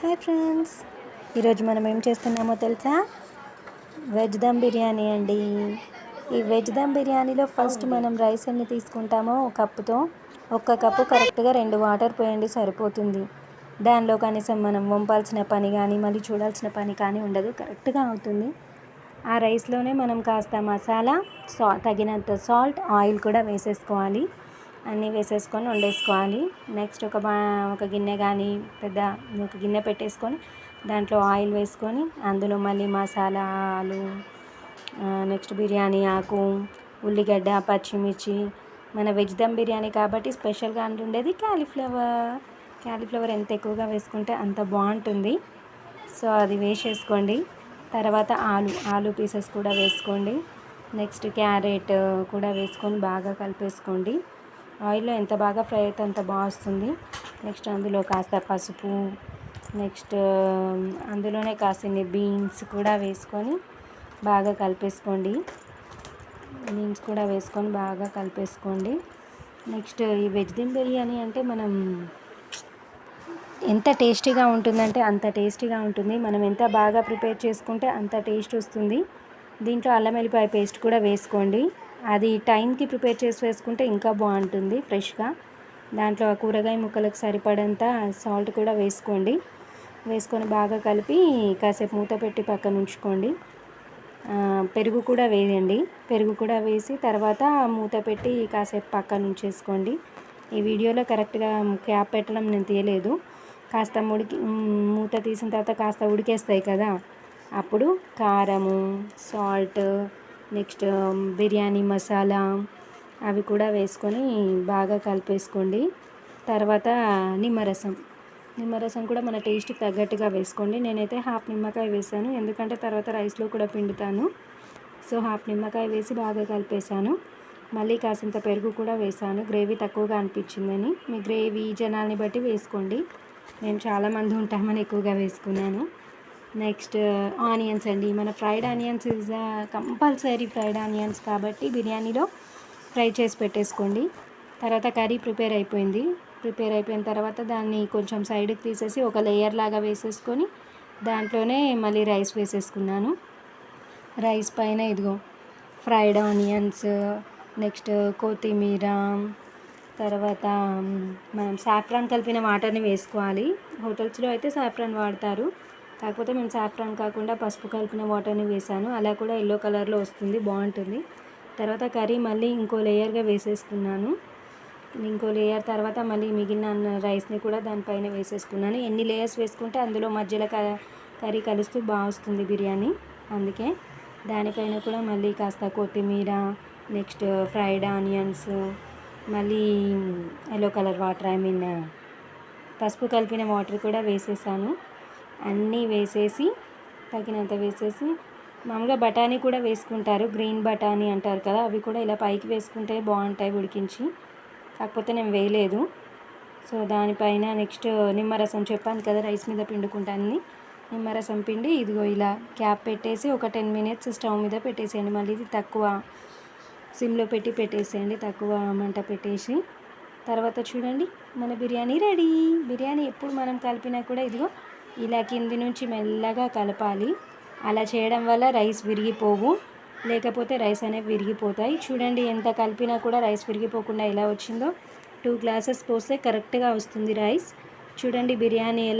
Hi friends. ఈరోజు మనం ఏం చేస్తున్నామో తెలుసా? వెజ్ దమ్ బిర్యానీ అండి. ఈ వెజ్ దమ్ బిర్యానీలో ఫస్ట్ మనం రైస్ ఎన్ని తీసుకుంటామో ఒక కప్పుతో ఒక్క కప్పు కరెక్ట్గా రెండు వాటర్ పోయండి సరిపోతుంది. దానిలో కనీసం మనం వంపాల్సిన పని కానీ మళ్ళీ చూడాల్సిన పని కానీ ఉండదు కరెక్ట్గా అవుతుంది. ఆ రైస్లోనే మనం కాస్త మసాలా సా తగినంత సాల్ట్ ఆయిల్ కూడా వేసేసుకోవాలి. అన్నీ వేసేసుకొని వండేసుకోవాలి. నెక్స్ట్ ఒక బా ఒక గిన్నె కానీ పెద్ద ఒక గిన్నె పెట్టేసుకొని దాంట్లో ఆయిల్ వేసుకొని అందులో మళ్ళీ మసాలాలు నెక్స్ట్ బిర్యానీ ఆకు ఉల్లిగడ్డ పచ్చిమిర్చి. మన వెజ్ దమ్ బిర్యానీ కాబట్టి స్పెషల్గా ఉండేది క్యాలీఫ్లవర్ క్యాలీఫ్లవర్ ఎంత ఎక్కువగా వేసుకుంటే అంత బాగుంటుంది. సో అది వేసేసుకోండి. తర్వాత ఆలు ఆలు పీసెస్ కూడా వేసుకోండి. నెక్స్ట్ క్యారెట్ కూడా వేసుకొని బాగా కలిపేసుకోండి. ఆయిల్లో ఎంత బాగా ఫ్రై అయితే అంత బాగా వస్తుంది. నెక్స్ట్ అందులో కాస్త పసుపు నెక్స్ట్ అందులోనే కాసిన్ని బీన్స్ కూడా వేసుకొని బాగా కలిపేసుకోండి. బీన్స్ కూడా వేసుకొని బాగా కలిపేసుకోండి. నెక్స్ట్ ఈ వెజ్ దిమ్ బిర్యానీ అంటే మనం ఎంత టేస్టీగా ఉంటుందంటే అంత టేస్టీగా ఉంటుంది. మనం ఎంత బాగా ప్రిపేర్ చేసుకుంటే అంత టేస్ట్ వస్తుంది. దీంట్లో అల్లం వెల్లిపాయ పేస్ట్ కూడా వేసుకోండి. అది టైంకి ప్రిపేర్ చేసి వేసుకుంటే ఇంకా బాగుంటుంది ఫ్రెష్గా. దాంట్లో కూరగాయ ముక్కలకు సరిపడంత సాల్ట్ కూడా వేసుకోండి. వేసుకొని బాగా కలిపి కాసేపు మూత పెట్టి పక్కన ఉంచుకోండి. పెరుగు కూడా వేయండి. పెరుగు కూడా వేసి తర్వాత మూత పెట్టి కాసేపు పక్కన ఉంచేసుకోండి. ఈ వీడియోలో కరెక్ట్గా క్యాప్ పెట్టడం నేను తీయలేదు. కాస్త ఉడికి మూత తీసిన తర్వాత కాస్త ఉడికేస్తాయి కదా. అప్పుడు కారము సాల్ట్ నెక్స్ట్ బిర్యానీ మసాలా అవి కూడా వేసుకొని బాగా కలిపేసుకోండి. తర్వాత నిమ్మరసం. నిమ్మరసం కూడా మన టేస్ట్కి తగ్గట్టుగా వేసుకోండి. నేనైతే హాఫ్ నిమ్మకాయ వేసాను. ఎందుకంటే తర్వాత రైస్లో కూడా పిండుతాను. సో హాఫ్ నిమ్మకాయ వేసి బాగా కలిపేసాను మళ్ళీ కాసింత పెరుగు కూడా వేసాను. గ్రేవీ తక్కువగా అనిపించిందని. మీ గ్రేవీ జనాల్ని బట్టి వేసుకోండి. మేము చాలామంది ఉంటామని ఎక్కువగా వేసుకున్నాను. నెక్స్ట్ uh, ఆనియన్స్ అండి. మన fried onions is uh, compulsory fried onions కాబట్టి బిర్యానీలో ఫ్రై చేసి పెట్టేసుకోండి. తర్వాత కర్రీ ప్రిపేర్ అయిపోయింది. ప్రిపేర్ అయిపోయిన తర్వాత దాన్ని కొంచెం సైడ్కి తీసేసి ఒక లేయర్ లాగా వేసేసుకొని దాంట్లోనే మళ్ళీ రైస్ వేసేసుకున్నాను. రైస్ పైన ఇదిగో ఫ్రైడ్ ఆనియన్స్ నెక్స్ట్ కొత్తిమీర తర్వాత మనం సాఫ్రాన్ కలిపిన వాటర్ని వేసుకోవాలి. హోటల్స్లో అయితే సాఫ్రాన్ వాడతారు. కాకపోతే మేము సాఫ్రాన్ కాకుండా పసుపు కలిపిన వాటర్ని వేసాను అలా కూడా ఎల్లో కలర్లో వస్తుంది బాగుంటుంది. తర్వాత కర్రీ మళ్ళీ ఇంకో లేయర్గా వేసేసుకున్నాను. ఇంకో లేయర్ తర్వాత మళ్ళీ మిగిలిన రైస్ని కూడా దానిపైన వేసేసుకున్నాను. ఎన్ని లేయర్స్ వేసుకుంటే అందులో మధ్యలో కర్రీ కలుస్తూ బాగా వస్తుంది బిర్యానీ. అందుకే దానిపైన కూడా మళ్ళీ కాస్త కొత్తిమీర నెక్స్ట్ ఫ్రైడ్ ఆనియన్స్ మళ్ళీ yellow colour water I mean పసుపు కలిపిన వాటర్ కూడా వేసేసాను. అన్నీ వేసేసి తగినంత వేసేసి మామూలుగా బఠానీ కూడా వేసుకుంటారు. గ్రీన్ బఠానీ అంటారు కదా అవి కూడా ఇలా పైకి వేసుకుంటే బాగుంటాయి ఉడికించి. కాకపోతే నేను వేయలేదు. సో దానిపైన నెక్స్ట్ నిమ్మరసం చెప్పాను కదా రైస్ మీద పిండుకుంటాను నిమ్మరసం పిండి ఇదిగో ఇలా క్యాప్ పెట్టేసి ఒక టెన్ మినిట్స్ స్టవ్ మీద పెట్టేసేయండి. మళ్ళీ ఇది తక్కువ సిమ్లో పెట్టి పెట్టేసేయండి. తక్కువ మంట పెట్టేసి. తర్వాత చూడండి మన బిర్యానీ రెడీ. బిర్యానీ ఎప్పుడు మనం కలిపినా కూడా ఇదిగో ఇలా కింది నుంచి మెల్లగా కలపాలి. అలా చేయడం వల్ల రైస్ విరిగిపోవు. లేకపోతే రైస్ అనేవి విరిగిపోతాయి. చూడండి ఎంత కలిపినా కూడా రైస్ విరిగిపోకుండా ఎలా వచ్చిందో. టూ గ్లాసెస్ పోస్తే కరెక్ట్గా వస్తుంది రైస్. చూడండి బిర్యానీ ఎలా